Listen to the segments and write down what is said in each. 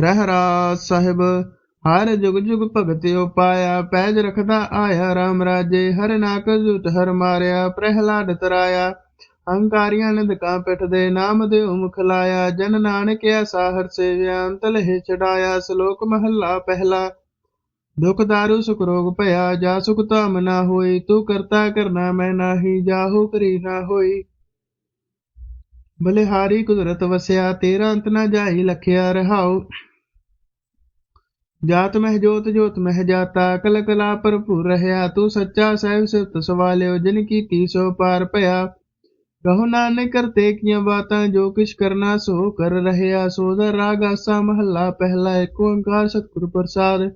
ਰਹਿਰਾਸ ਸਾਹਿਬ, ਹਰ ਜੁਗ ਜੁਗ ਭਗਤਿਓ ਪਾਇਆ ਪੈਜ ਰਖਦਾ ਆਇਆ RAM ਰਾਜੇ, ਹਰ ਨਾਕ ਜੁਟ ਹਰ ਮਾਰਿਆ, ਪ੍ਰਹਿਲਾਦ ਤਰਾਇਆ। ਹੰਕਾਰੀਆਂ ਨਿੰਦਕਾਂ ਪਿੱਠ ਦੇ ਨਾਮ ਦੇ ਮੁਖ ਲਾਇਆ, ਜਨ ਨਾਨਕ ਐਸਾ ਹਰ ਸੇਵਿਆ ਅੰਤ ਲਹਿ ਛਡਾਇਆ, ਸ਼ਲੋਕ ਮਹੱਲਾ ਪਹਿਲਾ। ਦੁਖ ਦਾਰੂ, ਸੁਖ ਰੋਗ ਭਇਆ, ਜਾ ਸੁਖ ਧਾਮ ਨਾ ਹੋਈ, ਤੂੰ ਕਰਤਾ ਕਰਨਾ ਮੈਂ ਨਾਹੀ, ਜਾਹੂ ਕਰੀ ਨਾ ਹੋਈ। ਬਲਿਹਾਰੀ ਕੁਦਰਤ ਵਸਿਆ, ਤੇਰਾ ਅੰਤ ਨਾ ਜਾਈ, ਲਖਿਆ ਰਹਾਉ। ਜਾਤ ਮਹਿ ਜੋਤ ਜੋਤ ਮਹਿ ਜਾਤਾ ਕਲ ਕਲਾ ਭਰਪੂਰ ਰਹਿਆ ਤੂੰ ਸੱਚਾ ਸਹਿਬ ਸਿਫਤ ਸਵਾਲਿਓ ਜਿਨ ਕੀਤੀ ਸੋ ਪਾਰ ਭਇਆ ਕਹੋ ਨਾਨਕ ਕਰਤੇ ਕੀਆਂ ਬਾਤਾਂ ਜੋ ਕਿਛ ਕਰਨਾ ਸੋ ਕਰ ਰਹਿਆ ਸੋਦਰ ਰਾਗ ਆਸਾ ਮਹੱਲਾ ਪਹਿਲਾ ਏਕ ਓੰਕਾਰ ਸਤਿਗੁਰ ਪ੍ਰਸਾਦ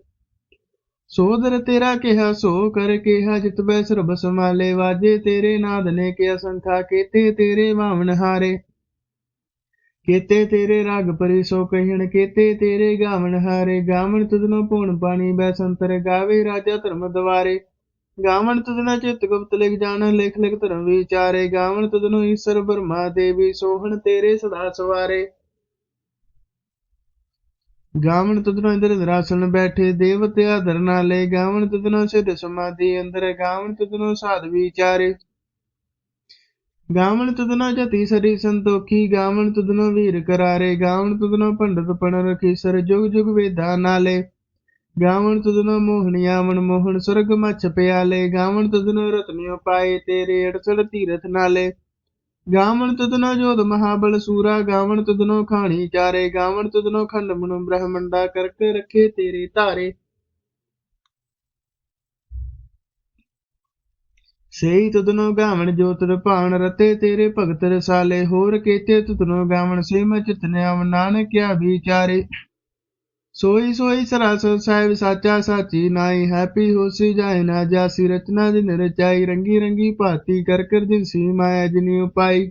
ਸੋਦਰ ਤੇਰਾ ਕਿਹਾ ਸੋ ਕਰ ਕਿਹਾ ਜਿਤ ਬੈ ਸਰਬ ਸਮਾਲੇ ਵਾਜੇ ਤੇਰੇ ਨਾਦ ਨੇ ਕਿਆ ਸੰਖਾ ਕੀਤੇ ਤੇਰੇ ਭਾਵਨ ਹਾਰੇ ਕੀਤੇ ਤੇਰੇ ਰਾਗ ਪਰੀ ਸੋ ਕਹਿਣ, ਕੀਤੇ ਤੇਰੇ ਗਾਵਣ ਹਾਰੇ, ਗਾਵਣ ਤੁਧਨੋ ਪੂਣ ਪਾਣੀ ਬੈ ਸੰਤਰ ਗਾਵੇ ਰਾਜਾ ਧਰਮ ਦਵਾਰੇ ਗਾਵਣ ਤੁਧਨਾ ਚਿਤ ਗੁਪਤ ਲਿਖ ਜਾਣ, ਲਿਖ ਲਿਖ ਧਰਮ ਵਿਚਾਰੇ। ਗਾਵਣ ਤੁਧਨੋ ਈਸ਼ਰ ਬ੍ਰਹਮਾ ਦੇਵੀ, ਸੋਹਣ ਤੇਰੇ ਸਦਾ ਸਵਾਰੇ। ਗਾਵਣ ਤੁਧਨੋ ਇੰਦਰ ਦਰਾਸਨ ਬੈਠੇ, ਦੇਵਤੇ ਆਦਰ ਨਾਲੇ। ਗਾਵਨ ਤੁਧਨੋ ਸਿਧ ਸਮਾਧੀ ਅੰਦਰ, ਗਾਵਣ ਤੁਧਨੋ ਸਾਧ ਵਿਚਾਰੇ। ਗਾਵਣ ਤੁਧਨੋ ਜਤੀ ਸਰੀ ਸੰਤੋਖੀ, ਗਾਵਣ ਤੁਧਨੋ ਵੀਰ ਕਰਾਰੇ, ਗਾਵਣ ਤੁਧਨੋ ਪੰਡਤ ਪਣ ਰਖੀ, ਸਰ ਜੁਗ ਜੁਗ ਵੇਦਾ ਨਾਲੇ। ਗਾਵਨ ਤੁਧਨੋ ਮੋਹਣਿਆ ਮਨ ਮੋਹਨ ਸੁਰਗ ਮਛ ਪਿਆਲੇ। ਗਾਵਣ ਤੁਧਨੋ ਰਤਨਿਓ ਪਾਏ ਤੇਰੇ, ਅੜਸੜ ਤੀਰਥ ਨਾਲੇ। ਗਾਵਣ ਤੁਧਨੋ ਜੋਧ ਮਹਾਬਲ ਸੂਰਾ, ਗਾਵਣ ਤੁਧਨੋ ਖਾਣੀ ਚਾਰੇ। ਗਾਵਣ ਤੁਧਨੋ ਖੰਡ ਮਨੁ ਬ੍ਰਹਮੰਡਾ, ਕਰਕ ਰੱਖੇ ਤੇਰੇ ਧਾਰੇ। ਸੇਈ ਤੁਧਨੋ ਗਾਵਨ ਜੋਤ ਰਪਾਣ ਰਤੇ ਤੇਰੇ ਭਗਤ ਰਸਾਲੇ, ਹੋਰ ਕੀਤੇ ਤੁਧਨੋ ਗਾਵਨ ਸੇ ਮੈਂ ਚਿਤਨਿਆ ਨਾਨਕ ਕਿਆ ਵਿਚਾਰੇ। ਸੋਈ ਸੋਈ ਸਰਾਸਰ ਸਾਹਿਬ ਸਾਚਾ ਸਾਚੀ ਨਾਈ ਹੈਪੀ ਹੋਸੀ ਜਾਏ ਨਾ ਜਾਸੀ, ਰਚਨਾ ਜਿਨ ਰਚਾਈ, ਰੰਗੀ ਰੰਗੀ ਭਾਤੀ ਕਰ ਕਰ ਜਿਨ ਸੀ ਮਾਇਆ ਜਿਨੀ ਉਪਾਈ।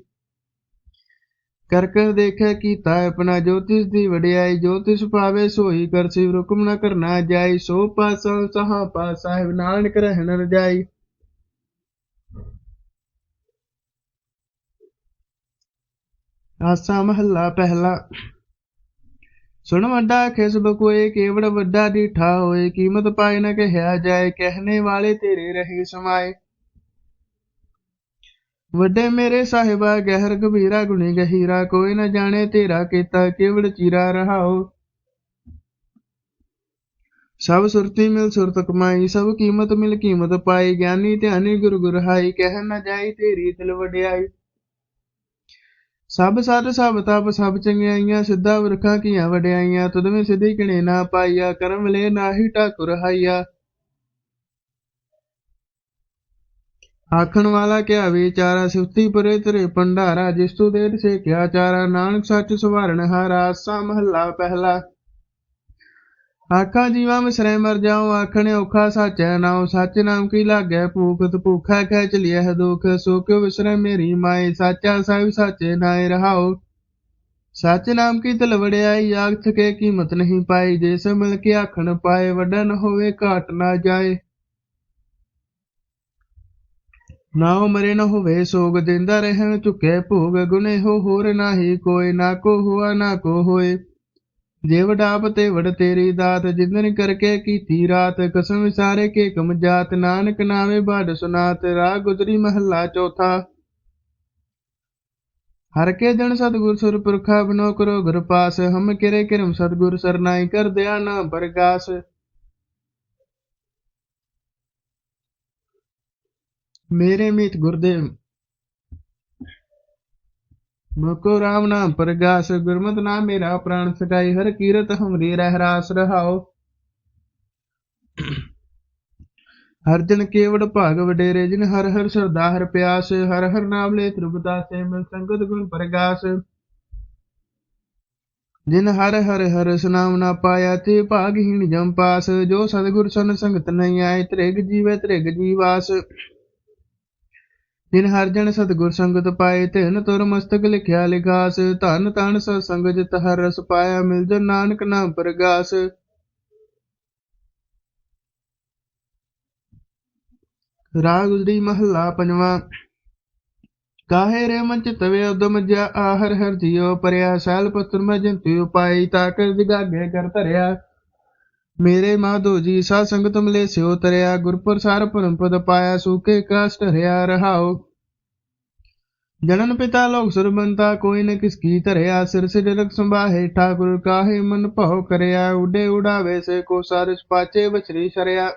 ਕਰ ਕਰ ਦੇਖੈ ਕੀਤਾ ਆਪਣਾ ਜੋਤਿਸ ਦੀ ਵਡਿਆਈ, ਜੋਤਿਸ ਪਾਵੇ ਸੋਈ ਕਰਸੀ ਸਿਵ ਹੁਕਮ ਨ ਕਰਨਾ ਜਾਈ, ਸੋ ਪਾਸਾ ਸਹਾ ਪਾ ਸਾਹਿਬ, ਨਾਨਕ ਰਹਿਣ ਰਜਾਈ। ਆਸਾ ਮਹੱਲਾ ਪਹਿਲਾ। ਸੁਣ ਵੱਡਾ ਖਿਸਬ ਕੋਏ, ਕੇਵੜ ਵੱਡਾ ਡੀਠਾ ਹੋਏ, ਕੀਮਤ ਪਾਏ ਨਾ ਕਹਿਆ ਜਾਏ, ਕਹਿਣੇ ਵਾਲੇ ਤੇਰੇ ਰਹੇ ਸਮਾਏ। ਵੱਡੇ ਮੇਰੇ ਸਾਹਿਬਾ, ਗਹਿਰ ਗਭੀਰਾ ਗੁਣੀ ਗਹੀਰਾ, ਕੋਈ ਨਾ ਜਾਣੇ ਤੇਰਾ ਕੀਤਾ ਕੇਵੜ ਚੀਰਾ ਰਹਾਓ ਸਭ ਸੁਰਤੀ ਮਿਲ ਸੁਰਤ ਕਮਾਈ, ਸਭ ਕੀਮਤ ਮਿਲ ਕੀਮਤ ਪਾਈ, ਗਿਆਨੀ ਧਿਆਨੀ ਗੁਰ ਗੁਰ ਹਾਈ, ਕਹਿ ਨਾ ਜਾਈ ਤੇਰੀ ਦਿਲ ਵਡਿਆਈ। ਸਭ ਸਤ ਸਭ ਤਪ, ਸਭ ਚੰਗਿਆਈਆਂ, ਸਿੱਧਾ ਵਰਖਾਂ ਕੀਆਂ ਵਡਿਆਈਆਂ ਤੁਦਵੇਂ ਸਿੱਧੀ ਕਿਣੇ ਨਾ ਪਾਈਆ, ਕਰਮ ਲੈ ਨਾਹੀ ਠਾਕੁਰ ਹਾਈਆ। ਆਖਣ ਵਾਲਾ ਕਿਆ ਵਿਚਾਰਾ ਸਿਫਤੀ ਪਰੇ ਤੇਰੇ ਭੰਡਾਰਾ, ਜਿਸ ਤੂੰ ਦੇਤ ਸੇ ਕਿਆ ਚਾਰਾ, ਨਾਨਕ ਸੱਚ ਸਵਾਰਣ ਹਾਰਾ ਆਸਾ ਮਹੱਲਾ ਪਹਿਲਾ। ਆਖਾਂ ਜੀਵਾ ਮਿਸਰੇ ਮਰ ਜਾਉ, ਆਖਣੇ ਔਖਾ ਸਾਚੈ ਨਾਉ, ਸੱਚ ਨਾਮ ਕੀ ਲਾਗੈ, ਭੂਖਤ ਭੂਖਾ ਕਹਿ ਚਲਿਐ ਦੁਖ, ਸੋ ਕਿਉ ਵਿਸਰੈ ਮੇਰੀ ਮਾਏ, ਸਾਚਾ ਸਾਹਿਬ ਸਾਚੇ ਨਾਏ ਰਹਾਉ। ਸੱਚ ਨਾਮ ਕੀ ਤਲ ਵੜਿਆਈ ਕੇ ਕੀਮਤ ਨਹੀਂ ਪਾਈ, ਜੇ ਸੇ ਮਿਲ ਕੇ ਆਖਣ ਪਾਏ ਵੱਡਾ ਨ ਹੋਵੇ ਘਾਟ ਨਾ ਜਾਏ। ਨਾਉ ਮਰੇ ਨ ਹੋਵੇ, ਸੋਗ ਦਿੰਦਾ ਰਹਿਣ ਝੁਕੇ ਭੋਗ ਗੁਨੇ ਹੋ ਹੋਰ ਨਾਹੀ, ਕੋਈ ਨਾ ਕੋ ਹੁਆ ਨਾ ਕੋ ਹੋਏ। ਜੇ ਵਡਾਪ ਤੇ ਵਡ ਤੇਰੀ ਦਾਤ, ਜਿੰਦਨ ਕਰਕੇ ਕੀਤੀ ਰਾਤ। ਕਸਮ ਵਿਸਾਰੇ ਕੇ ਕਮ ਜਾਤ, ਨਾਨਕ ਨਾਵੇਂ ਬਾਦ ਸੁਨਾਤ, ਰਾਗ ਗੁਜਰੀ ਮਹੱਲਾ ਚੌਥਾ। ਹਰ ਕੇ ਜਨ ਸਤਗੁਰ ਸੁਰ ਪੁਰਖਾ ਬਨੋ ਕਰੋ ਗੁਰ ਪਾਸ ਹਮ ਕਿਰੇ ਕਿਰਮ ਸਤਗੁਰ ਸਰਨਾਈ ਕਰ ਦਿਆ ਨਾ ਪ੍ਰਗਾਸ ਮੇਰੇ ਮੀਤ ਗੁਰਦੇਵ ਮੁਕੋ ਰਾਮ ਨਾਮ ਪ੍ਰਗਾਸ, ਗੁਰਮਤਿ ਨਾਮ ਮੇਰਾ ਪ੍ਰਾਣ ਸਕਾਈ ਹਰ ਕੀਰਤ ਹਮਰੀ ਰਹਿ ਰਾਸ ਰਹਾਓ ਹਰ ਕੇਵੜ ਭਾਗ ਵਡੇਰੇ, ਜਿਨ ਹਰ ਹਰ ਸਰਦਾ ਹਰ ਪਿਆਸ, ਹਰ ਹਰ ਨਾਮ ਲੈ ਤ੍ਰਿਪਤਾ ਸੇ ਮਿਲ ਸੰਗਤ ਗੁਣ ਪ੍ਰਗਾਸ। ਜਿਨ ਹਰ ਹਰ ਹਰ ਸੁਨਾਮ ਨਾ ਪਾਇਆ, ਤੇ ਭਾਗਹੀਣ ਜਮ ਪਾਸ, ਜੋ ਸਤਿਗੁਰ ਸਨ ਸੰਗਤ ਨਹੀਂ ਆਏ, ਤ੍ਰਿਗ ਜੀਵੇ ਤ੍ਰਿਗ ਜੀਵਾਸ। ਜਿਨ ਹਰ ਜਨ ਸਤਿਗੁਰ ਸੰਗਤ ਪਾਏ ਤਿਨ ਤੁਰ ਮਸਤਕ ਲਿਖਿਆ ਲਿਖਾਸ, ਧਨ ਤਨ ਸਤ ਸੰਗ ਜਿਤ ਹਰ ਰਸ ਪਾਇਆ ਮਿਲ ਜਨ ਨਾਨਕ ਨਾਮ ਪ੍ਰਗਾਸ। ਰਾਗ ਉਜੜੀ ਮਹੱਲਾ ਪੰਜਵਾਂ ਕਾਹੇ ਰੇ ਮਨ ਚਿਤ ਉਦਮ ਜਾ ਆਹਰ ਹਰ ਜਿਉ ਪਰਿਆ, ਸੈਲ ਪਤਰ ਮੈਂ ਜੰਤਿ ਉਪਾਈ ਤਾ ਜਗਾਗੇ ਕਰ ਧਰਿਆ। ਮੇਰੇ ਮਾਧੋ ਜੀ ਸਾ ਸੰਗਤ ਮਲੇ ਸਿਓ ਤਰਿਆ ਗੁਰ ਪ੍ਰਸਾਰ ਪਰਮ ਪਦ ਪਾਇਆ, ਸੂਕੇ ਕਾਸ਼ਟ ਹਰਿਆ ਰਹਾਉ ਜਨਨ ਪਿਤਾ ਲੋਕ ਸੁਰਬੰਤਾ ਕੋਈ ਨ ਕਿਸ ਕੀ ਧਰਿਆ, ਸਿਰ ਸੇ ਜਲਕ ਸੰਭਾਹੇ, ਠਾਕੁਰ ਕਾਹੇ ਮਨ ਭਉ ਕਰਿਆ, ਉਡੇ ਉਡਾਵੇ ਸੇ ਕੋ ਸਾਰਿਸ ਪਾਚੇ ਬਛਰੀ ਸ਼ਰਿਆ।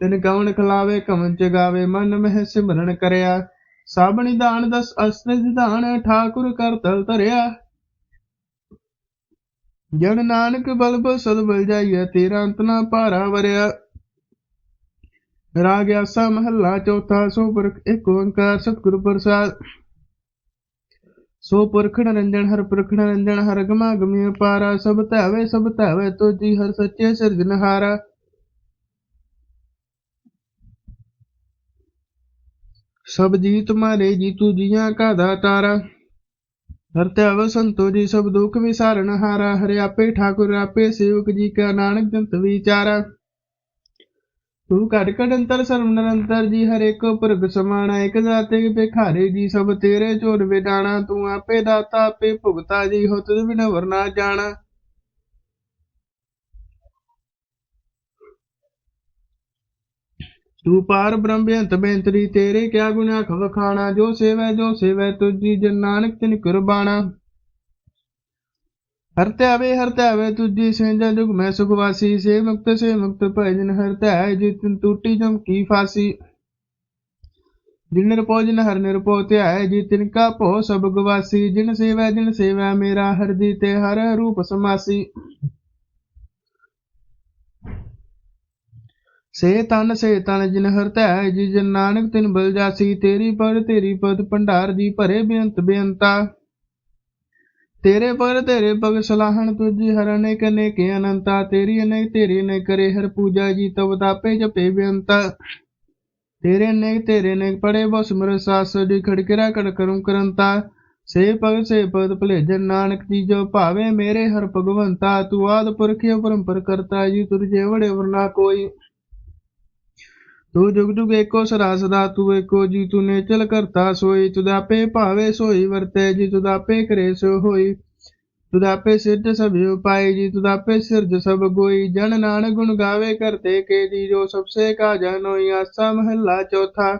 ਤਿਨ ਕਵਣ ਖਲਾਵੇ ਕਵਨ ਚਗਾਵੇ ਮਨ ਮਹਿ ਸਿਮਰਨ ਕਰਿਆ। ਸਾਬਣੀ ਦਾਨ ਦਸ ਅਸਰ ਨਿਦਾਨ ਠਾਕੁਰ ਕਰ ਤਲ ਧਰਿਆ। ਜਨ ਨਾਨਕ ਬਲ ਬਲ ਸਦ ਬਲ ਜਾਈਐ, ਤੇਰਾ ਅੰਤ ਨਾ ਭਾਰਾ ਵਰਿਆ ਰਾਗ ਆਸਾ ਮਹੱਲਾ ਚੌਥਾ, ਸੋ ਪੁਰਖ ਇੱਕ ਓੰਕਾਰ ਸਤਿਗੁਰ ਪ੍ਰਸਾਦ। ਸੋ ਪੁਰਖ ਨਿਰੰਜਨ, ਹਰ ਪੁਰਖ ਨਿਰੰਜਨ, ਹਰ ਗਮਾ ਗਮੀ ਅਪਾਰਾ। ਸਭ ਧਾਵੇ ਸਭ ਧਾਵੇ ਤੁਜੀ ਹਰ ਸੱਚੇ ਸਿਰਜਨਹਾਰਾ ਸਭ ਜੀ ਤੁਮਾਰੇ ਜੀ ਤੂ ਜੀਆਂ ਕਾ ਦਾਤਾਰਾ ਹਰ ਧਿਆਵ ਸੰਤੋ ਜੀ ਸਭ ਦੁਖ ਵਿਸਾਰਨ ਹਾਰਾ ਹਰਿ ਆਪੇ ਠਾਕੁਰ, ਆਪੇ ਸੇਵਕ ਜੀ ਕਾ ਨਾਨਕ ਜੰਤ ਵਿਚਾਰਾ। ਤੂੰ ਘਟ ਘਟ ਅੰਤਰ ਸਰਮ ਨਿਰੰਤਰ ਜੀ, ਹਰੇ ਕੋ ਪੁਰਖ ਸਮਾਣਾ, ਇਕ ਦਾਤੇ ਭਿਖਾਰੇ ਜੀ, ਸਭ ਤੇਰੇ ਝੋੜ ਵਿਡਾਣਾ ਤੂੰ ਆਪੇ ਦਾਤਾ, ਆਪੇ ਭੁਗਤਾ ਜੀ, ਹੋ ਤੁਧ ਬਿਨ ਵਰਨਾ ਜਾਣਾ। ਤੂੰ ਪਾਰ ਬ੍ਰਹਮ ਬੇਅੰਤ ਬੇਅੰਤਰੀ ਤੇਰੇ ਕਿਆ ਗੁਨਾ ਖਵਖਾਣਾ ਜੋ ਸੇਵੈ ਜੋ ਸੇਵੈ ਤੁਜੀ ਜਨ ਨਾਨਕ ਤਿਨ ਕੁਰਬਾਨਾ ਹਰ ਧਿਆਵੇ ਤੁਜੀ ਸੇਂਜਾ ਜੁਗ ਮੈਂ ਸੁਖ ਸੇ ਮੁਕਤ ਸੇ ਮੁਕਤ ਭੈ ਜਨ ਹਰ ਧਿਆਏ ਜਿਤਨ ਟੂਟੀ ਜਮ ਕੀ ਫਾਸੀ। ਜਿਨ ਨਿਰਪੋ ਜਿਨ ਹਰ ਨਿਰਪੋ ਧਿਆਏ ਜੀ ਤਿਨ ਕਾ ਭੋ ਸਭ ਗਵਾਸੀ। ਜਿਨ ਸੇਵੈ ਜਿਨ ਸੇਵੈ ਮੇਰਾ ਹਰ ਜੀ ਤੇ ਹਰ ਰੂਪ ਸਮਾਸੀ। ਸੇ ਤਨ ਸੇ ਤਨ ਜਿਨ ਹਰ ਧਿਆਏ ਜੀ ਜਨ ਨਾਨਕ ਤਿਨ ਬਲ ਜਾਸੀ, ਤੇਰੀ ਪਰ ਤੇਰੀ ਪਦ ਭੰਡਾਰ ਜੀ ਭਰੇ ਬੇਅੰਤ ਬੇਅੰਤਾ। ਤੇਰੇ ਪਰ ਤੇਰੇ ਪਗ ਸਲਾਹਣ ਤੁਜੀ ਹਰ ਅਨੇਕ ਅਨੇਕ ਅਨੰਤਾ। ਤੇਰੀ ਅਨੇਕ, ਤੇਰੀ ਨੇ ਕਰੇ ਹਰ ਪੂਜਾ ਜੀ, ਤਵ ਤਾਪੇ ਜਪੇ ਬੇਅੰਤਾ। ਤੇਰੇ ਅਨੇਕ ਤੇਰੇ ਅਨੇਕ ਪੜੇ ਬਸ ਮਰ ਸਾਸ ਦੀ ਖੜਕਿਰਾ ਕੜ ਕਰੂੰ ਕਰੰਤਾ। ਸੇ ਭਗ ਸੇ ਪਦ ਭਲੇਜਨ ਨਾਨਕ ਜੀ, ਜੋ ਭਾਵੇ ਮੇਰੇ ਹਰ ਭਗਵੰਤਾ। ਤੂੰ ਆਦ ਪੁਰਖਿ ਪਰੰਪਰ ਕਰਤਾ ਜੀ, ਤੁਰ ਜੇ ਵੜੇ ਵਰਨਾ ਕੋਈ। ਤੂੰ ਜੁਗ ਜੁਗ ਏਕੋ ਸਦਾ ਤੂੰ ਏਕੋ ਜੀ ਤੂੰ ਨੇਚਲ ਕਰਤਾ ਸੋਈ ਤੁਦਾਪੇ ਭਾਵੇ ਸੋਈ, ਵਰਤੇ ਜੀ ਤੁਦਾਪੇ ਕਰੇ ਸੋ ਹੋਈ। ਤੁਦਾਪੇ ਸਿਰਜ ਸਭ ਉਪਾਈ ਜੀ ਤੁਦਾਪੇ ਸਿਰਜ ਸਭ ਗੋਈ। ਜਨ ਨਾਨਕ ਗੁਣ ਗਾਵੇ ਕਰਤੇ ਕੇ ਜੀ, ਜੋ ਸਭਸੇ ਕਾ ਜਨੋਈ ਆਸਾ ਮਹੱਲਾ ਚੌਥਾ।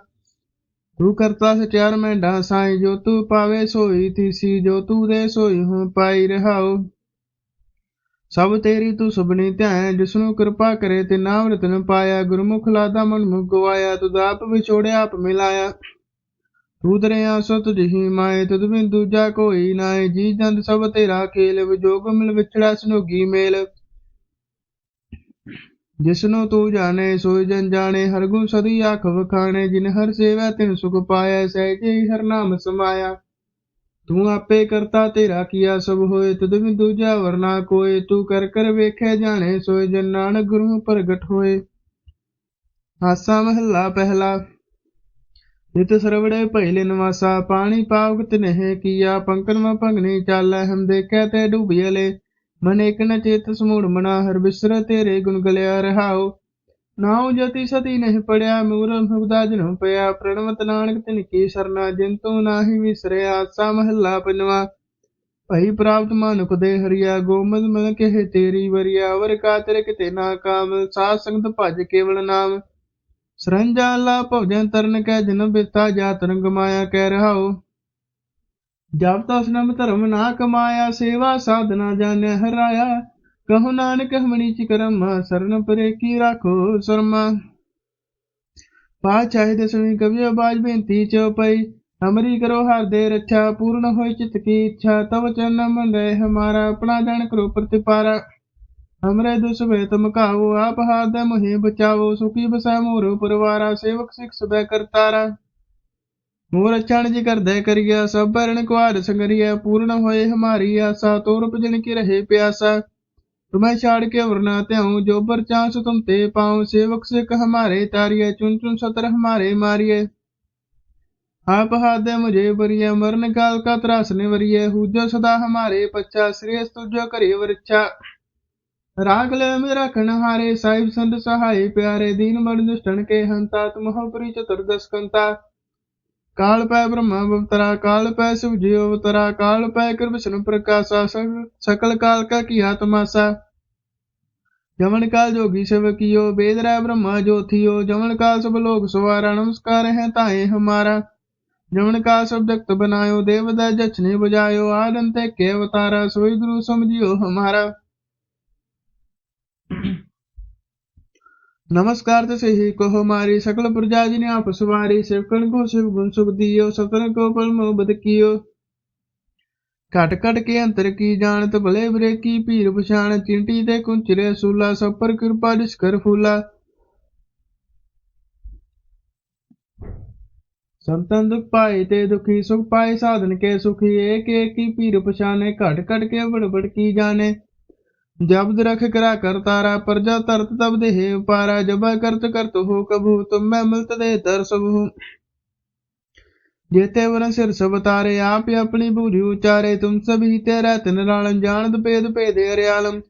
ਤੂੰ ਕਰਤਾ ਸਚਿਆਰ ਮੈਂ ਸਾਈ, ਜੋ ਤੂੰ ਪਾਵੇ ਸੋਈ, ਤੀਸੀ ਜੋ ਤੂੰ ਦੇ ਸੋਈ ਹੂੰ ਪਾਈ ਰਹਾਉ। ਸਭ ਤੇਰੀ ਤੂੰ ਸੁਬਨੀ ਧਿਆਨ, ਜਿਸਨੂੰ ਕਿਰਪਾ ਕਰੇ ਤੇ ਨਾਮ ਰਤਨ ਪਾਇਆ, ਗੁਰਮੁਖ ਲਾਦਾ ਮਨ ਮੁਖ ਗਵਾਇਆ ਤੁਧ ਆਪ ਵਿਛੋੜਿਆ, ਆਪ ਮਿਲਾਇਆ। ਤੂੰ ਦਰਿਆ ਸੋ ਤੁਝੀ ਮਾਏ, ਤੁਧ ਬਿਨ ਦੂਜਾ ਕੋਈ ਨਾਏ, ਜੀ ਜੰਦ ਸਭ ਤੇਰਾ ਖੇਲ, ਵਿਜੋਗ ਮਿਲ ਵਿਛੜਾ ਸਨੋਗੀ ਮੇਲ। ਜਿਸਨੂੰ ਤੂੰ ਜਾਣੇ ਸੋਈ ਜਨ ਜਾਣੇ, ਹਰ ਗੁਣ ਸਦੀ ਆਖ ਵਖਾਣੇ ਜਿਨ ਹਰ ਸੇਵਾ ਤਿਨ ਸੁਖ ਪਾਇਆ, ਸਹਿਜੇ ਹੀ ਹਰ ਨਾਮ ਸਮਾਇਆ। ਤੂੰ ਆਪੇ ਕਰਤਾ, ਤੇਰਾ ਕੀਆ ਸਭ ਹੋਏ, ਤਦ ਵੀ ਦੂਜਾ ਵਰਨਾ ਕੋਏ। ਤੂੰ ਕਰ ਕਰ ਵੇਖੇ ਜਾਣੇ, ਸੋਏ ਜਨ ਨਾਨਕ ਗੁਰੂ ਪ੍ਰਗਟ ਹੋਏ। ਹਾਸਾ ਮਹੱਲਾ ਪਹਿਲਾ। ਨਿਤ ਸਰਵੜੇ ਪਹਿਲੇ ਨਵਾਸਾ ਪਾਣੀ ਪਾਵਕ ਨਹਿ ਕੀਆ। ਪੰਕਨ ਮ ਭੰਗਨੀ ਚਾਲੈ, ਹਮ ਦੇਖੈ ਤੇ ਡੂਬਿਅਲੇ ਮਨ ਇਕ ਨ ਚੇਤ ਸਮੂੜ ਮਨਾ, ਹਰ ਬਿਸਰ ਤੇਰੇ ਗੁਣ ਗਲਿਆ ਰਹਾਉ। ਨਾਉ ਜਤੀ ਸਤੀ ਨਹੀਂ ਪੜਿਆ ਮੂਰ ਮੁਗਦਾ ਜਨੁ ਪਿਆ, ਪ੍ਰਣਵਤ ਨਾਨਕ ਤਿਨ ਕੀ ਸਰਨਾ, ਜਿਨ ਨਾਹੀ ਵਿਸਰਿਆ, ਸਾ ਮਹੱਲਾ ਪੰਜਵਾ। ਭਈ ਪ੍ਰਾਪਤ ਮਾਨੁਖ ਦੇ ਹਰੀਆ ਗੋਮਦ ਮਨ ਕਹੇ ਤੇਰੀ ਵਰਿਆ, ਵਰ ਕਾ ਕਿਤੇ ਨਾ ਕਾਮ, ਸਾਧ ਸੰਗਤ ਭਜ ਕੇਵਲ ਨਾਮ। ਸਰੰਜਾ ਲਾ ਭਵਜਨ ਤਰਨ ਕੈ ਜਨਮ ਬਿਤਾ ਜਾ ਤਰੰਗ ਮਾਇਆ ਕਹਿ ਰਹਾਉ। ਜਬ ਤਸ ਨਮ ਧਰਮ ਨਾ ਕਮਾਇਆ, ਸੇਵਾ ਸਾਧਨਾ ਜਾਣਿਆ ਹਰਾਇਆ। ਕਹੋ ਨਾਨਕ ਹਮਣੀ ਚ ਕਰਮ, ਸਰਨ ਪਰੇ ਕੀ ਰਾਖੋ ਸਰਮਾ। ਪਾ ਚਾਹੇ ਦਸਵੀਂ ਕਵੀ ਆਵਾਜ਼ ਬੇਨਤੀ ਚਉਪਈ ਹਮਰੀ ਕਰੋ ਹਰ ਦੇ ਰੱਛਾ, ਪੂਰਨ ਹੋਇ ਚਿਤ ਕੀ ਇੱਛਾ, ਤਵ ਚਰਨ ਮੰਗੇ ਹਮਾਰਾ, ਆਪਣਾ ਜਨ ਕਰੋ ਪ੍ਰਤਿਪਾਰਾ। ਹਮਰੇ ਦੁਸ ਵੇ ਤੁਮ ਕਾਓ ਆਪ ਹਾਰ ਦੇ ਮੁਹੇ ਬਚਾਵੋ, ਸੁਖੀ ਬਸੈ ਮੋਰ ਪਰਵਾਰਾ, ਸੇਵਕ ਸਿਖ ਸਬੈ ਕਰਤਾਰਾ ਮੋਰ ਅਛਣ ਜੀ ਕਰਦੇ ਕਰੀਆ, ਸਭ ਭਰਨ ਕੁਆਰ ਸੰਗਰੀਆ, ਪੂਰਨ ਹੋਏ ਹਮਾਰੀ ਆਸਾ ਤੋਰ ਭਜਨ ਕੀ ਰਹੇ ਪਿਆਸਾ। तुम्हें छाड़ के वरना त्याऊं जो पर चांस तुम ते पाऊं सेवक सिख हमारे तारिये चुन चुन सतर हमारे मारिये आप हाथ दे मुझे बरिये मरण काल का त्रास ने वरिये हुजो सदा हमारे पच्चा श्रेयस तुझो करिय वृक्षा राग ले मेरा खन हारे साहिब संत सहाय प्यारे दीन बड़ दुष्टन के हंता तुम हो परी चतुर्दश कंता ਕਾਲ ਪੈ ਬ੍ਰਹਮ ਅਵਤਰਾ, ਕਾਲ ਪੈ ਸਿਵ ਜੀ ਅਵਤਰਾ, ਕਾਲ ਪੈ ਕਰ ਵਿਸ਼ਨੂੰ ਪ੍ਰਕਾਸ਼ਾ ਸਕਲ ਕਾਲ ਕਾ ਕੀ ਆਤਮਾਸਾ। ਜਮਨ ਕਾਲ ਜੋਗੀ ਸਿਵ ਕੀਓ ਬੇਦ ਰਹਿ ਬ੍ਰਹਮਾ ਜੋਥਿਓ ਜਮਨ ਕਾਲ ਸਭ ਲੋਕ ਸਵਾਰਾ, ਨਮਸਕਾਰ ਹੈ ਤਾਏ ਹਮਾਰਾ। ਜਮਨ ਕਾਲ ਸਬਦਕਤ ਬਨਾਇਓ ਦੇਵਦਾ ਜਚਨੇ ਬੁਝਾਇਓ ਆਨੰਦ ਤੇ ਕੇ ਅਵਤਾਰਾ, ਸੋਈ ਗੁਰੂ ਸਮਝਿਓ ਹਮਾਰਾ। નમસ્કાર તો સહી કહો મારી સકલ પ્રજાજીને આપ સુમારી સેવકણ કો શિવ ગુણ સુખ દિયો સતન કો પલમો બદ કિયો ਘਟ ਘਟ ਕੇ ਅੰਤਰ ਕੀ ਜਾਣਤ ਭਲੇ ਬਰੇ ਕੀ ਪੀਰ ਪਛਾਣ ਚਿੰਟੀ ਤੇ ਕੁੰਚਰੇ ਸੂਲਾ ਸਭ ਪਰ ਕਿਰਪਾ ਜਿਸ ਕਰ ਫੂਲਾ ਸੰਤਨ ਦੁਖ ਪਾਏ ਤੇ ਦੁਖੀ ਸੁਖ ਪਾਏ ਸਾਧਨ ਕੇ ਸੁਖੀ ਏਕ ਏਕ ਕੀ ਪੀਰ ਪਛਾਣੇ ਘਟ ਘਟ ਕੇ ਬੜ ਬੜ ਕੀ ਜਾਣੇ जब्द रख करा कर तारा प्रजा तरत तब देह पारा जब करत करत हो कभू तुम मैं मिलत दे तर सब हूँ जेते वन सिर सब तारे आप ही अपनी बूझी उचारे तुम सभी तेरा तिन लालन जानत भेद भेद हरियालम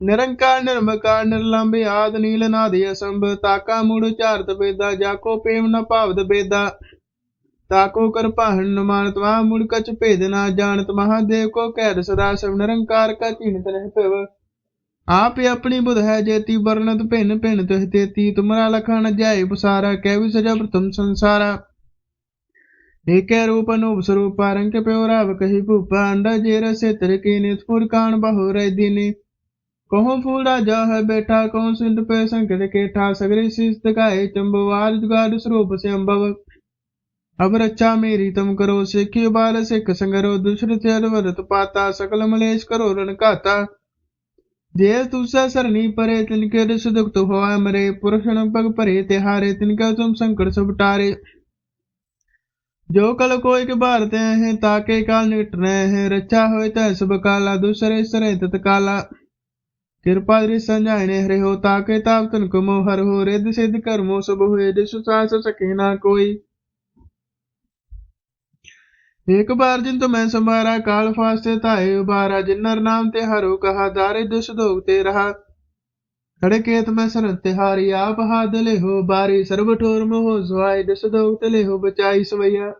निरंकार निर्मकार निर्लंब आद नील नाद असंभ ताका मूड चारत बेदा जाको प्रेम न भावत बेदा ताको कर पाहन न मानत वहाँ मुड़ कछ भेद ना जानत महादेव को कैद सदा सब निरंकार का चीनत रह पिव आप ही अपनी बुध है जेती वर्णत भिन्न भिन्न तुह तेती तुमरा लखन जाय पसारा कै भी सजा प्रथम संसारा एक रूप अनूप स्वरूप रंग प्यो राव कही भूपा अंडा जेर से तिरकी निस्फुर कान बहु रह दीनी कहो फूल राजा है बेटा कहो सिंध पे संकट के ठा सगरे शीस दिखाए चंबवार जुगाड़ स्वरूप से अम्बव अब रक्षा मेरी तुम करो सिख बाल सिख संगरो दुष्ट वरत पाता सकल मलेश करो रण घाता ਜੇ ਤੁਸਾ ਸਰਨੀ ਪਰੇ ਤਿਨਕੇ ਰਿਸ ਦੁਖਤ ਹੋਆ ਮਰੇ। ਪੁਰਸ਼ਨ ਪਗ ਭਰੇ ਤਿਹਾਰੇ ਤਿਨਕਾ ਤੁਮ ਸੰਕਟ ਜੋ ਕਲ ਕੋਈ ਕੇ ਭਾਰਤ ਹੈ ਤਾਕੇ ਕਾਲ ਨਿਟ ਰਹੇ ਹੈ। ਰੱਛਾ ਹੋਏ ਤੈ ਸਭ ਕਾਲਾ, ਦੂਸਰੇ ਸਰੇ ਤਤ ਕਾਲਾ। ਕਿਰਪਾ ਦ੍ਰਿ ਸੰਜਾਇਨੇ ਹਰੇ ਹੋ ਤਾਕੇ ਤਾਪ ਤਨ ਕੋ ਮੋਹ ਹੋ। ਰਿਦ ਸਿਧ ਕਰਮੋ ਸਭ ਹੋਏ, ਜਿਸ ਸਾਸ ਸਕੇ ਨਾ ਕੋਈ। एक बार जिन तो मैं संभारा काल फास्ते ताए उबारा जिन्नर नाम ते हरो कहा दारे दुष दोगते रहा खड़े केत में सरन तिहारी आप हाथ ले हो बारी सर्व ठोर मोह सुहाई दुष दोगते ले हो बचाई सवैया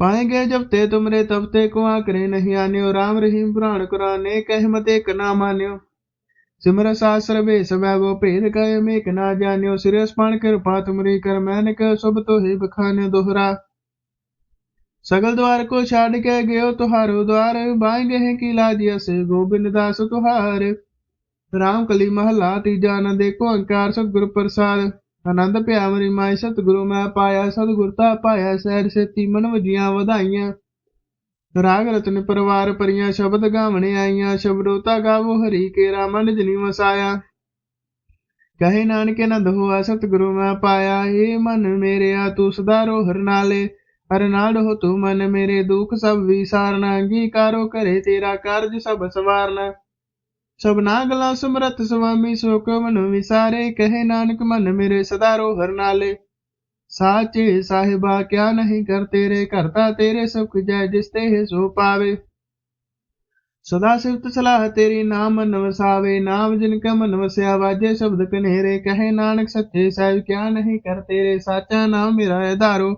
पाएंगे जब ते तुमरे तब ते को आकरे नहीं आन्यो राम रहीम पुराण कुराने कह मत एक ना मान्यो सिमर शास्त्र वे समय वो भेद कह मेक ना जान्यो सिरस पाण कृपा तुमरी कर मैंने कह सब तो ही ਸਗਲ ਦਵਾਰ ਕੋ ਛਾੜ ਕੇ ਗਿਓ ਤੁਹਾਰੋ ਦਵਾਰ, ਬਾਂਗੇ ਹੈ ਕੀ ਲਾਜਿਆ ਸੇ ਗੋਬਿੰਦ ਦਾਸ ਤੁਹਾਰ। ਰਾਮ ਕਲੀ ਮਹਲਾ, ਤੀਜਾ ਆਨੰਦ ਏਕੋ ਅੰਕਾਰ ਸਤਿਗੁਰ ਪ੍ਰਸਾਦ। ਆਨੰਦ ਭਇਆ ਮਰੀ ਮਾਇ ਸਤਿਗੁਰੂ ਮੈਂ ਪਾਇਆ, ਸਤਿਗੁਰ ਤਾ ਪਾਇਆ ਸਹਿਰ ਸੇਤੀ ਮਨ ਵਜੀਆਂ ਵਧਾਈਆਂ। ਰਾਗ ਰਤਨ ਪਰਵਾਰ ਪਰੀਆਂ, ਸ਼ਬਦ ਗਾਵਣੇ ਆਈਆਂ ਸ਼ਬਦੋ ਤਾ ਗਾਵੋ ਹਰੀ ਕੇ ਰਾਮਨ ਜਨੀ ਵਸਾਇਆ। ਕਹੇ ਨਾਨਕੇ ਨੰਦ ਹੋਆ, ਸਤਿਗੁਰੂ ਮੈਂ ਪਾਇਆ ਏ ਮਨ ਮੇਰਿਆ ਤੂੰ ਸਦਾ ਰੋਹਰ ਨਾਲੇ। ਹਰ ਨਾਲ ਹੋ ਤੂੰ ਮਨ ਮੇਰੇ ਦੁੱਖ ਸਭ ਵਿਸਾਰਨਾ, ਅੰਗੀਕਾਰੋ ਕਰੇ ਤੇਰਾ ਕਾਰਜ ਸਭ ਸਵਾਰਨਾ। ਸਭਨਾ ਗਲਾ ਸਮਰਥ ਸੁਆਮੀ ਸੋ ਕੋ ਮਨ ਵਿਸਾਰੇ, ਕਹੇ ਨਾਨਕ ਮਨ ਮੇਰੇ ਸਦਾ ਰੋ ਹਰ ਨਾਲੇ। ਸਾਚੇ ਸਾਹਿਬਾ, ਕਿਆ ਨਹੀਂ ਕਰ ਤੇਰੇ ਕਰਤਾ ਤੇਰੇ ਸੁਖ ਜੈ ਜਿਸ ਤੇ ਸੋ ਪਾਵੇ। ਸਦਾ ਸਿਫਤ ਸਲਾਹ ਤੇਰੀ ਨਾਮ ਮਨ ਵਸਾਵੇ ਨਾਮ ਜਿਨ ਕਾ ਮਨ ਵਸਿਆ ਵਾਜੇ ਸ਼ਬਦ ਕਨੇਰੇ, ਕਹੇ ਨਾਨਕ ਸੱਚੇ ਸਾਹਿਬ, ਕਿਆ ਨਹੀਂ ਕਰ ਤੇਰੇ ਸਾਚਾ ਨਾਮ ਮੇਰਾ ਆਧਾਰੋ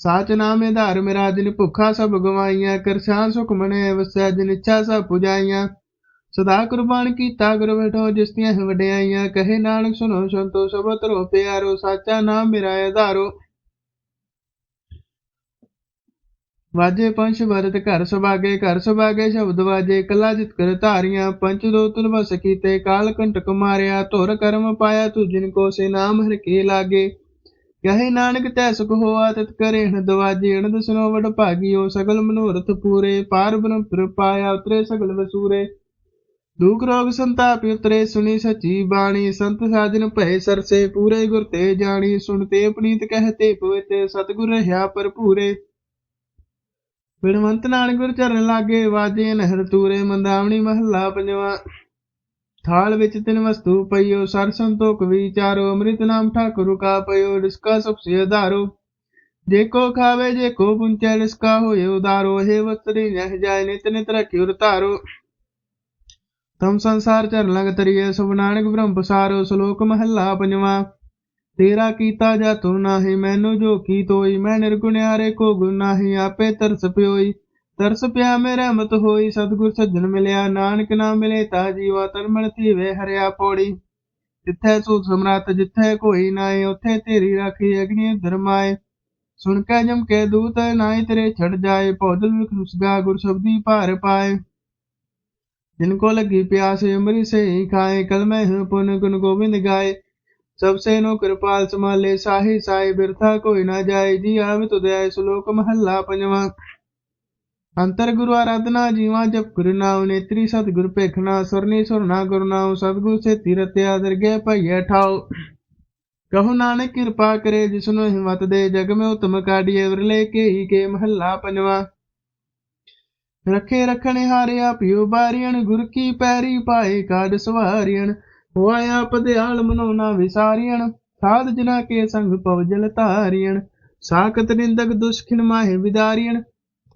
ਸਾਚ ਨਾਮ ਆਧਾਰ ਮੇਰਾ ਜਿਨ ਭੁੱਖਾ ਸਭ ਗਵਾਈਆਂ ਕਰਸ਼ਾਂ ਸੁਖ ਮਨੇ ਵਸੈ ਜਿਨ ਇੱਛਾ ਸਭ ਪੁਜਾਈਆਂ। ਸਦਾ ਕੁਰਬਾਨ ਕੀਤਾ ਗੁਰ ਬੈਠੋ ਜਿਸ ਦੀਆਂ ਵਡਿਆਈਆਂ, ਕਹੇ ਨਾਨਕ ਸੁਨੋ ਸੰਤੋ ਸਭ ਤਰੋ ਪਿਆਰੋ, ਸਾਚਾ ਨਾਮ ਮੇਰਾ ਆਧਾਰੋ ਵਾਜੇ ਪੰਚ ਵਰਤ ਘਰ ਸੁਭਾਗੇ ਘਰ ਸੁਭਾਗੇ ਸ਼ਬਦ ਵਾਜੇ, ਕਲਾ ਜਿਤ ਕਰ ਧਾਰੀਆਂ, ਪੰਚ ਦੋ ਤੁਲ ਵਸ ਕੀਤੇ, ਕਾਲ ਕੰਟਕ ਮਾਰਿਆ, ਧੁਰ ਕਰਮ ਪਾਇਆ, ਤੂ ਜਿਨ ਕੋ ਸੇ ਨਾਮ ਹਰ ਕੇ ਲਾਗੇ। ਕਹੇ ਨਾਨਕ ਤੈ ਸੁਖ ਹੋਆ, ਤਤ ਕਰੇ ਹਣ ਦਵਾਜੇ, ਅਣਦ ਸੁਨੋ ਵਡ ਭਾਗੀਓ ਸਗਲ ਮਨੋਰਥ ਪੂਰੇ, ਪਾਰ ਬ੍ਰਹਮ ਪਿਰ ਉਤਰੇ ਸਗਲ ਵਸੂਰੇ। ਦੁਖ ਰੋਗ ਸੰਤਾਪ ਉਤਰੇ, ਸੁਣੀ ਸੱਚੀ ਬਾਣੀ, ਸੰਤ ਸਾਜਨ ਭਏ ਸਰਸੇ, ਪੂਰੇ ਗੁਰ ਤੇ ਜਾਣੀ ਸੁਣਤੇ ਪਨੀਤ ਕਹਤੇ ਪਵਿੱਤੇ, ਸਤਿਗੁਰ ਰਹਾ ਭਰਪੂਰੇ। ਬਿਨਵੰਤ ਨਾਨਕ ਗੁਰ ਚਰਨ ਲਾਗੇ, ਵਾਜੇ ਨਹਿਰ ਤੂਰੇ, ਮੰਦਾਵਣੀ ਮਹੱਲਾ ਪੰਜਵਾ। ਥਾਲ ਵਿੱਚ ਤਿੰਨ ਵਸਤੂ ਪਈਓ, ਸਰ ਸੰਤੋਖ ਵਿਚਾਰੋ, ਅੰਮ੍ਰਿਤ ਨਾਮ ਠਾਕੁਰ ਕਾ ਪਈਓ, ਰਿਸਕਾ ਸਭ ਸੇ ਆਧਾਰੋ ਜੇ ਕੋ ਖਾਵੇ, ਜੇ ਕੋ ਪੁੰਚੈ, ਰਿਸਕਾ ਹੋਏ ਉਦਾਰੋ ਹੈ ਵਸਤਰੀ ਨਹਿ ਜਾਏ, ਨਿਤ ਨਿਤ ਰਖਿਓ ਰਤਾਰੋ। ਤਮ ਸੰਸਾਰ ਚਰ ਲੰਗ ਤਰੀਏ ਸੁਭ ਨਾਨਕ ਬ੍ਰਹਮ ਪਸਾਰੋ, ਸ਼ਲੋਕ ਮਹੱਲਾ ਪੰਜਵਾ। ਤੇਰਾ ਕੀਤਾ ਜਾ ਤੂੰ ਨਾਹੀ, ਮੈਨੂੰ ਜੋ ਕੀ ਤੋਈ, ਮੈਂ ਨਿਰਗੁਣਿਆਰੇ ਕੋ ਗੁਣ ਨਾਹੀ, ਆਪੇ ਤਰਸ ਪਿਓਈ। ਤਰਸ ਪਿਆ ਮੇ, ਰਹਿਮਤ ਹੋਈ, ਸਤਗੁਰ ਸੱਜਣ ਮਿਲਿਆ, ਨਾਨਕ ਨਾ ਮਿਲੇ ਤਾ ਜੀਵਾ ਤਨ ਥੀਵੇ ਹਰਿਆ ਪੌੜੀ। ਜਿੱਥੇ ਸੂ ਸਮਰਤ, ਜਿੱਥੇ ਕੋਈ ਨਾਏ, ਉਥੇ ਤੇਰੀ ਰਾਖੀ ਅਗਨੀ ਧਰਮਾਏ ਸੁਣ ਕੇ ਜਮ ਕੇ ਦੂਤ ਨਾਏ ਤੇਰੇ ਛੜ ਜਾਏ ਪੌਦਲ ਵਿਖ ਰੁਸਗਾ ਗੁਰ ਸ਼ਬਦੀ ਭਾਰ ਪਾਏ। ਜਿਨ ਕੋ ਲੱਗੀ ਪਿਆਸ ਅਮਰੀ ਸੇ ਖਾਏ, ਕਲਮੈ ਪੁਨ ਗੁਣ ਗੋਬਿੰਦ ਗਾਏ। ਸਭ ਸੇ ਨੋ ਕਿਰਪਾਲ ਸਮਾਲੇ ਸਾਹੀ ਸਾਈ ਬਿਰਥਾ ਕੋਈ ਨਾ ਜਾਏ, ਜੀ ਆਵੇ ਤੁਦੈ ਸਲੋਕ ਮਹੱਲਾ ਪੰਜਵਾਂ। ਅੰਤਰ ਗੁਰੂ ਆਰਾਧਨਾ ਜੀਵਾ ਜਪ ਗੁਰੂ ਨਾਮ ਨੇਤਰੀ ਸਤਿਗੁਰ ਭੇਖਣਾ ਸਰਨੀ ਸੁਰਨਾ ਗੁਰੂ ਨਾਮ ਸਤਿਗੁਰ ਸੇ ਤੀਰਤ ਆਦਰਗੇ ਭਈਏ ਠਾਉ ਕਹੋ ਨਾਨਕ ਕਿਰਪਾ ਕਰੇ ਜਿਸ ਨੂੰ ਹਿੰਮਤ ਦੇ ਜਗ ਮੇ ਉਤਮ ਕਾਢੀਏ ਵਿਰਲੇ ਕੇ ਹੀ ਕੇ ਮਹੱਲਾ ਪੰਜਵਾ। ਰਖੇ ਰਖਣੇ ਹਾਰਿਆ ਪਿਉ ਬਾਰੀਣ ਗੁਰ ਕੀ ਪੈਰੀ ਪਾਏ ਕਾਢ ਸਵਾਰੀਣ ਹੋਆ ਆਪ ਦੇ ਹਾਲ ਮਨੋਨਾ ਵਿਸਾਰੀਣ ਸਾਧ ਜਨਾ ਕੇ ਸੰਗ ਪਵ ਜਲ ਧਾਰੀਣ ਸਾਖਤ ਨਿੰਦਕ ਦੁਸ਼ਖਿਨ ਮਾਹਿ ਵਿਦਾਰੀਣ